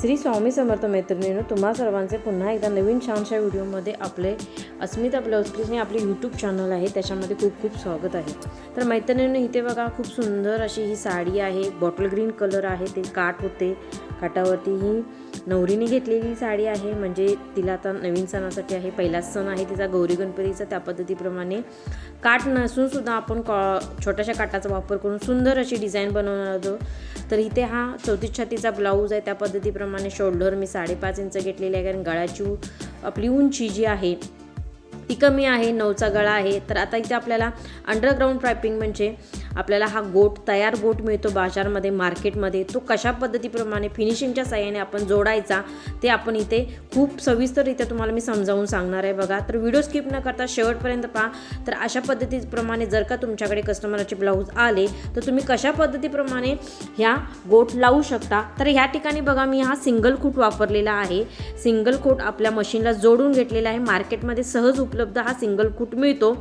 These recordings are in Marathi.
श्री स्वामी समर्थ मैत्रिणीनं तुम्हा सर्वांचे पुन्हा एकदा नवीन छानशा व्हिडिओमध्ये आपले अस्मिता ब्लाऊज पीस आपले यूट्यूब चॅनल आहे त्याच्यामध्ये खूप खूप स्वागत आहे. तर मैत्रिणीनं इथे बघा खूप सुंदर अशी ही साडी आहे बॉटल ग्रीन कलर आहे ते काठ होते. काठावरती ही नवरीने घेतलेली साडी आहे. म्हणजे तिला आता नवीन सणासाठी आहे. पहिलाच सण आहे तिचा गौरी गणपतीचा. त्या पद्धतीप्रमाणे काठ नसून सुद्धा आपण कॉ छोट्याशा काठाचा वापर करून सुंदर अशी डिझाईन बनवणार आहोत. तर इथे हा चौतीस छातीचा ब्लाऊज आहे. त्या पद्धतीप्रमाणे शोल्डर मी साडेपाच इंच घेतलेली आहे. कारण गळ्याची आपली उंची जी आहे ती कमी आहे. नऊचा गळा आहे. तर आता इथे आपल्याला अंडरग्राऊंड प्रायपिंग म्हणजे आपल्याला हा गोट तयार गोट मिळतो बाजारमध्ये मार्केटमध्ये. तो कशा पद्धतीप्रमाणे फिनिशिंगच्या साह्याने आपण जोडायचा ते आपण इथे खूप सविस्तररित्या तुम्हाला मी समजावून सांगणार आहे बघा. तर व्हिडिओ स्किप न करता शेवटपर्यंत पहा. तर अशा पद्धतीप्रमाणे जर का तुमच्याकडे कस्टमरचे ब्लाऊज आले तर तुम्ही कशा पद्धतीप्रमाणे ह्या गोट लावू शकता? तर ह्या ठिकाणी बघा मी हा सिंगल कोट वापरलेला आहे. सिंगल कोट आपल्या मशीनला जोडून घेतलेला आहे. मार्केटमध्ये सहज उपलब्ध हा सिंगल कोट मिळतो.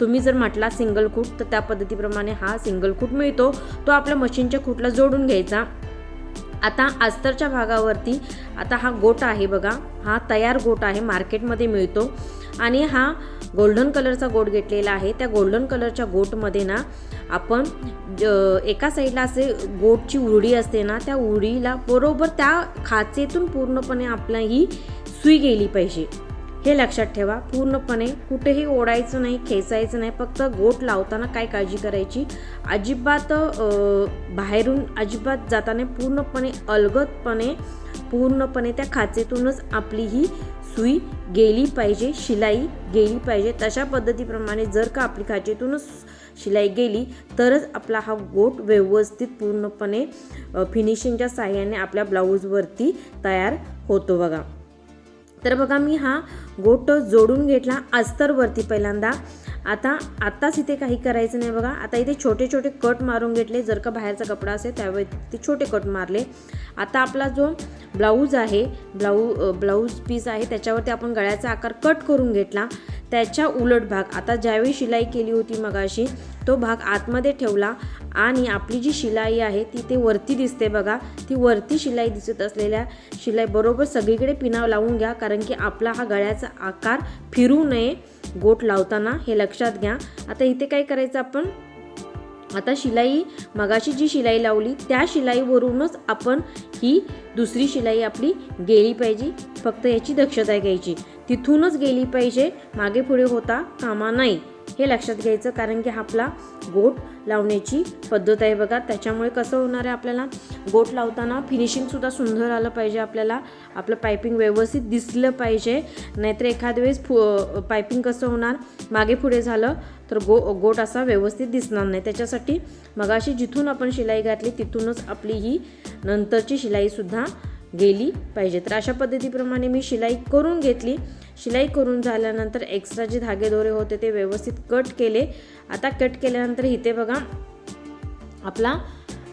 तुम्ही जर म्हटला सिंगल कोट तर त्या पद्धतीप्रमाणे हा सिंगल कूट मिळतो तो आपल्या मशीनच्या खूटला जोडून घ्यायचा. आता अस्तरच्या भागावरती आता हा गोट आहे बघा हा तयार गोट आहे मार्केटमध्ये मिळतो. आणि हा गोल्डन कलरचा गोट घेतलेला आहे. त्या गोल्डन कलरच्या गोटमध्ये ना आपण एका साईडला असे गोटची उरडी असते ना त्या उरडीला बरोबर त्या खाचेतून पूर्णपणे आपला ही सुई गेली पाहिजे. हे लक्षात ठेवा पूर्णपणे कुठेही ओढायचं नाही खेचायचं नाही फक्त गोट लावताना काय काळजी करायची? अजिबात बाहेरून अजिबात जाताना पूर्णपणे अलगदपणे पूर्णपणे त्या खाचेतूनच आपली ही सुई गेली पाहिजे शिलाई गेली पाहिजे. तशा पद्धतीप्रमाणे जर का आपली खाचेतूनच शिलाई गेली तरच आपला हा गोट व्यवस्थित पूर्णपणे फिनिशिंगच्या साह्याने आपल्या ब्लाऊजवरती तयार होतो बघा. तर बघा मी हा गोट जोडून घेतला अस्तरवरती पहिल्यांदा. आता आत्ताच इथे काही करायचं नाही बघा. आता इथे छोटे छोटे कट मारून घेतले. जर का बाहेरचा कपडा असेल त्यावेळी ते छोटे कट मारले. आता आपला जो ब्लाऊज आहे ब्लाऊ ब्लाऊज पीस आहे त्याच्यावरती आपण गळ्याचा आकार कट करून घेतला. त्याच्या उलट भाग आता ज्यावेळी शिलाई केली होती मगाशी तो भाग आतमध्ये ठेवला आणि आपली जी शिलाई आहे ती ते वरती दिसते बघा. ती वरती शिलाई दिसत असलेल्या शिलाई बरोबर सगळीकडे पिना लावून घ्या कारण की आपला हा गळ्याचा आकार फिरू नये गोट लावताना हे लक्षात घ्या. आता इथे काय करायचं आपण? आता शिलाई मगाशी जी शिलाई लावली त्या शिलाईवरूनच आपण ही दुसरी शिलाई आपली गेली पाहिजे. फक्त याची दक्षता घ्यायची. तिथूनच गेली पाहिजे. मागे पुढे होता कामा नाही. हे लक्षात घ्यायचं कारण की हा आपला गोट लावण्याची पद्धत आहे बघा. त्याच्यामुळे कसं होणार आहे आपल्याला? गोट लावताना फिनिशिंगसुद्धा सुंदर आलं पाहिजे आपल्याला. आपलं पायपिंग व्यवस्थित दिसलं पाहिजे. नाहीतर एखाद्या वेळेस फु पायपिंग कसं होणार? मागे पुढे झालं तर गो गोट असा व्यवस्थित दिसणार नाही. त्याच्यासाठी मगाशी जिथून आपण शिलाई घातली तिथूनच आपली ही नंतरची शिलाईसुद्धा गेली पाहिजे. तर अशा पद्धतीप्रमाणे मी शिलाई करून घेतली. शिलाई करून झाल्यानंतर एक्स्ट्रा जे धागे दोरे होते ते व्यवस्थित कट केले. आता कट केल्यानंतर इथे बघा आपला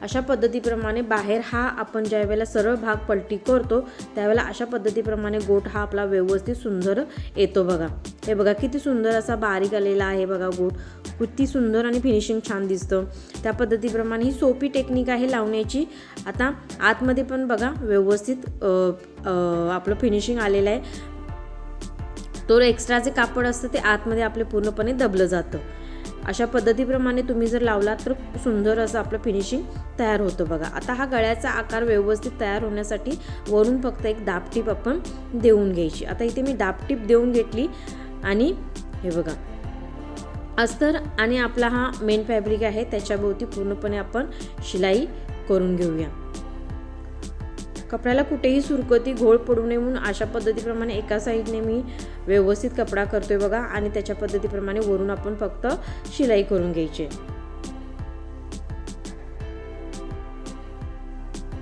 अशा पद्धतीप्रमाणे बाहेर हा आपण ज्या वेळेला सरळ भाग पलटी करतो त्यावेळेला अशा पद्धतीप्रमाणे गोट हा आपला व्यवस्थित सुंदर येतो बघा. हे बघा किती सुंदर असा बारीक आलेला आहे बघा गोट. किती सुंदर आणि फिनिशिंग छान दिसतं. त्या पद्धतीप्रमाणे ही सोपी टेक्निक आहे लावण्याची. आता आतमध्ये पण बघा व्यवस्थित आपलं फिनिशिंग आलेलं आहे. तो एक्स्ट्रा जे कापड असतं ते आतमध्ये आपले पूर्णपणे दबलं जातं. अशा पद्धतीप्रमाणे तुम्ही जर लावलात तर सुंदर असं आपलं फिनिशिंग तयार होतं बघा. आता हा गळ्याचा आकार व्यवस्थित तयार होण्यासाठी वरून फक्त एक दापटीप आपण देऊन घ्यायची. आता इथे मी दापटीप देऊन घेतली आणि हे बघा. अस्तर आणि आपला हा मेन फॅब्रिक आहे त्याच्याभोवती पूर्णपणे आपण शिलाई करून घेऊया. कपड्याला कुठेही सुरकती घोळ पडू नये म्हणून अशा पद्धतीप्रमाणे एका साईडने मी व्यवस्थित कपडा करतोय बघा आणि त्याच्या पद्धतीप्रमाणे वरून आपण फक्त शिलाई करून घ्यायची.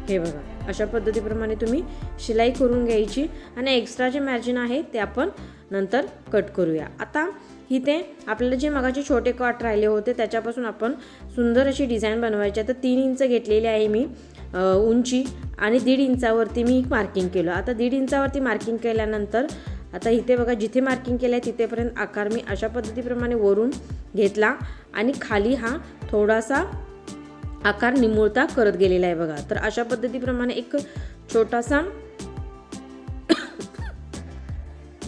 हे बघा अशा पद्धतीप्रमाणे तुम्ही शिलाई करून घ्यायची आणि एक्स्ट्रा जे मॅर्जिन आहे ते आपण नंतर कट करूया. आता इथे आपल्याला जे मगाचे छोटे कट राहिले होते त्याच्यापासून आपण सुंदर अशी डिझाईन बनवायची. आहे तर तीन इंच घेतलेली आहे मी. उंची आणि दीड इंचावरती मी मार्किंग केलं. आता दीड इंचावरती मार्किंग केल्यानंतर आता इथे बघा जिथे मार्किंग केलं आहे तिथेपर्यंत आकार मी अशा पद्धतीप्रमाणे वरून घेतला आणि खाली हा थोडासा आकार निमुळता करत गेलेला आहे बघा. तर अशा पद्धतीप्रमाणे एक छोटासा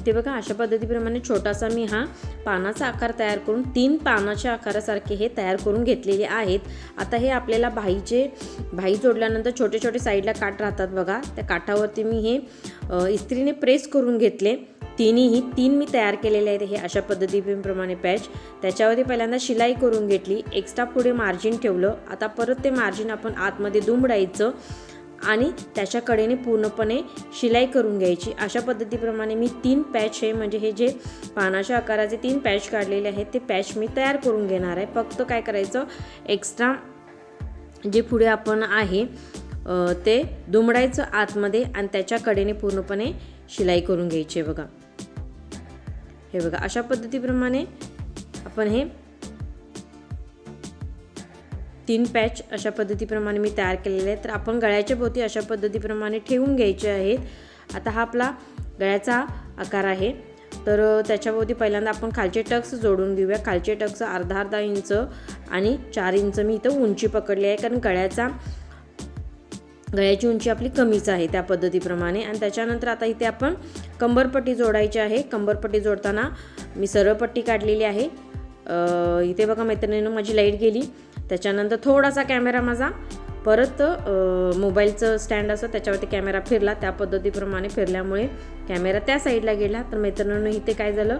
इथे बघा अशा पद्धतीप्रमाणे छोटासा मी हा पानाचा आकार तयार करून तीन पानाच्या आकारासारखे हे तयार करून घेतलेले आहेत. आता हे आपल्याला भाईचे भाई जोडल्यानंतर छोटे छोटे साईडला काठ राहतात बघा. त्या काठावरती मी हे इस्त्रीने प्रेस करून घेतले. तिन्हीही तीन मी तयार केलेले आहेत हे अशा पद्धतीप्रमाणे पॅच. त्याच्यावरती पहिल्यांदा शिलाई करून घेतली. एक्स्ट्रा पुढे मार्जिन ठेवलं. आता परत ते मार्जिन आपण आतमध्ये दुमडायचं. आणि त्याच्या कडेने पूर्णपणे शिलाई करून घ्यायची. अशा पद्धतीप्रमाणे मी तीन पॅच हे म्हणजे हे जे पानाच्या आकाराचे तीन पॅच काढलेले आहेत ते पॅच मी तयार करून घेणार आहे. फक्त काय करायचं एक्स्ट्रा जे पुढे आपण आहे ते दुमडायचं आतमध्ये आणि त्याच्या कडेने पूर्णपणे शिलाई करून घ्यायची बघा. हे बघा अशा पद्धतीप्रमाणे आपण हे तीन पॅच अशा पद्धतीप्रमाणे मी तयार केलेले आहेत. तर आपण गळ्याच्या भोवती अशा पद्धतीप्रमाणे ठेवून घ्यायचे आहेत. आता हा आपला गळ्याचा आकार आहे. तर त्याच्याभोवती पहिल्यांदा आपण खालचे टक्स जोडून घेऊया. खालचे टक्स अर्धा अर्धा इंच आणि चार इंच. मी इथं उंची पकडली आहे कारण गळ्याचा गळ्याची उंची आपली कमीच आहे त्या पद्धतीप्रमाणे. आणि त्याच्यानंतर आता इथे आपण कंबरपट्टी जोडायची आहे. कंबरपट्टी जोडताना मी सरळ पट्टी काढलेली आहे. इथे बघा मैत्रिणीनं माझी लाइट गेली. त्याच्यानंतर थोडासा कॅमेरा माझा. परत मोबाईलचं स्टँड असं त्याच्यावरती कॅमेरा फिरला. त्या पद्धतीप्रमाणे फिरल्यामुळे कॅमेरा त्या साईडला गेला. तर मैत्रिणीनं इथे काय झालं?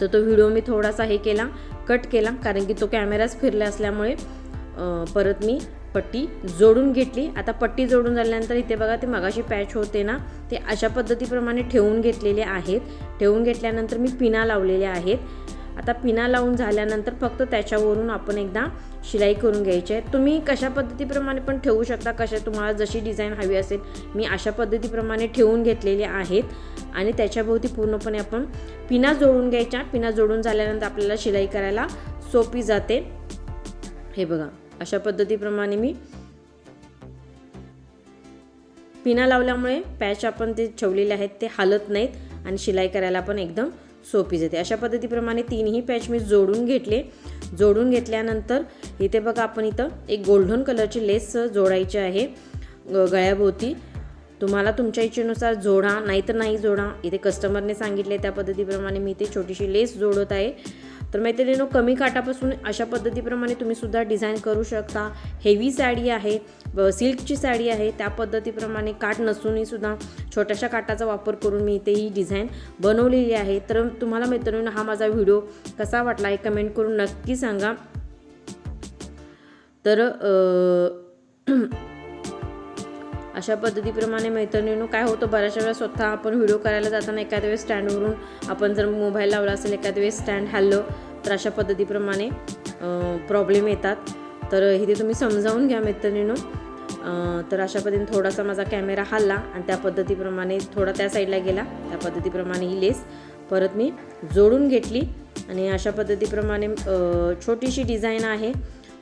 तर तो व्हिडिओ मी थोडासा हे केला कट केला. कारण की तो कॅमेराच फिरला असल्यामुळे परत मी पट्टी जोडून घेतली. आता पट्टी जोडून झाल्यानंतर इथे बघा ते मगाशी पॅच होते ना ते अशा पद्धतीप्रमाणे ठेवून घेतलेले आहेत. ठेवून घेतल्यानंतर मी पिना लावलेल्या आहेत. आता पिना लावून झाल्यानंतर फक्त त्याच्यावरून आपण एकदा शिलाई करून घ्यायची आहे. तुम्ही कशा पद्धतीप्रमाणे पण ठेवू शकता कशा तुम्हाला जशी डिझाईन हवी असेल मी अशा पद्धतीप्रमाणे ठेवून घेतलेले आहेत. आणि त्याच्याभोवती पूर्णपणे आपण पिना जोडून घ्यायच्या. पिना जोडून झाल्यानंतर आपल्याला शिलाई करायला सोपी जाते. हे बघा अशा पद्धतीप्रमाणे मी पिना लावल्यामुळे पॅच आपण ते ठेवलेले आहेत ते हालत नाहीत आणि शिलाई करायला पण एकदम सोपी जाते. अशा पद्धतीप्रमाणे तीनही पॅच मी जोडून घेतले. जोडून घेतल्यानंतर इथे बघा आपण इथं एक गोल्डन कलरची लेस जोडायची आहे. ग- गळ्याभोवती. तुम्हाला तुमच्या इच्छेनुसार जोडा नाहीतर नाही जोडा. इथे कस्टमरने सांगितले त्या पद्धतीप्रमाणे मी इथे छोटीशी लेस जोडत आहे. तर मैत्रिणीनो कमी काठापासून अशा पद्धतीप्रमाणे तुम्ही सुद्धा डिझाईन करू शकता. हेवी साडी आहे सिल्कची साडी आहे त्या पद्धतीप्रमाणे काठ नसूनही सुद्धा छोट्याशा काठाचा वापर करून मी इथे ही डिझाईन बनवलेली आहे. तर तुम्हाला मैत्रिणीनो हा माझा व्हिडिओ कसा वाटला हे कमेंट करून नक्की सांगा. तर अशा पद्धतीप्रमाणे मैत्रिणीनं काय होतं बऱ्याचशा वेळा स्वतः आपण व्हिडिओ करायला जाताना एखाद्या वेळेस स्टँडवरून आपण जर मोबाईल लावला असेल एखाद्या वेळेस स्टँड हॅलो तर अशा पद्धतीप्रमाणे प्रॉब्लेम येतात. तर इथे तुम्ही समजावून घ्या मैत्रिणीनं. तर अशा पद्धतीने थोडासा माझा कॅमेरा हल्ला आणि त्या पद्धतीप्रमाणे थोडा त्या साईडला गेला. त्या पद्धतीप्रमाणे ही लेस परत मी जोडून घेतली. आणि अशा पद्धतीप्रमाणे छोटीशी डिझाईन आहे.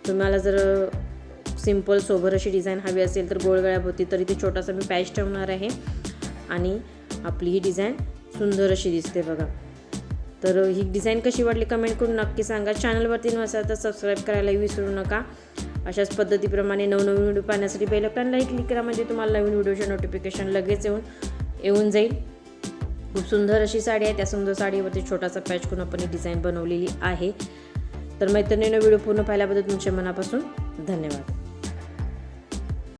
तुम्हाला जर सिंपल सोबर अशी डिझाईन हवी असेल तर गोळगळ्याभोवती तरी ती छोटासा मी पॅच ठेवणार आहे. आणि आपली ही डिझाईन सुंदर अशी दिसते बघा. तर ही डिझाईन कशी वाटली कमेंट करून नक्की सांगा. चॅनलवरती नसाल तर सबस्क्राईब करायलाही विसरू नका. अशाच पद्धतीप्रमाणे नवनवीन व्हिडिओ पाहण्यासाठी बेलकॉनलाही क्लिक करा म्हणजे तुम्हाला नवीन व्हिडिओचे नोटिफिकेशन लगेच येऊन येऊन जाईल. खूप सुंदर अशी साडी आहे. त्या सुंदर साडीवरती छोटासा पॅच करून आपण ही डिझाईन बनवलेली आहे. तर मैत्रिणीनं व्हिडिओ पूर्ण पाहिल्याबद्दल तुमच्या मनापासून धन्यवाद.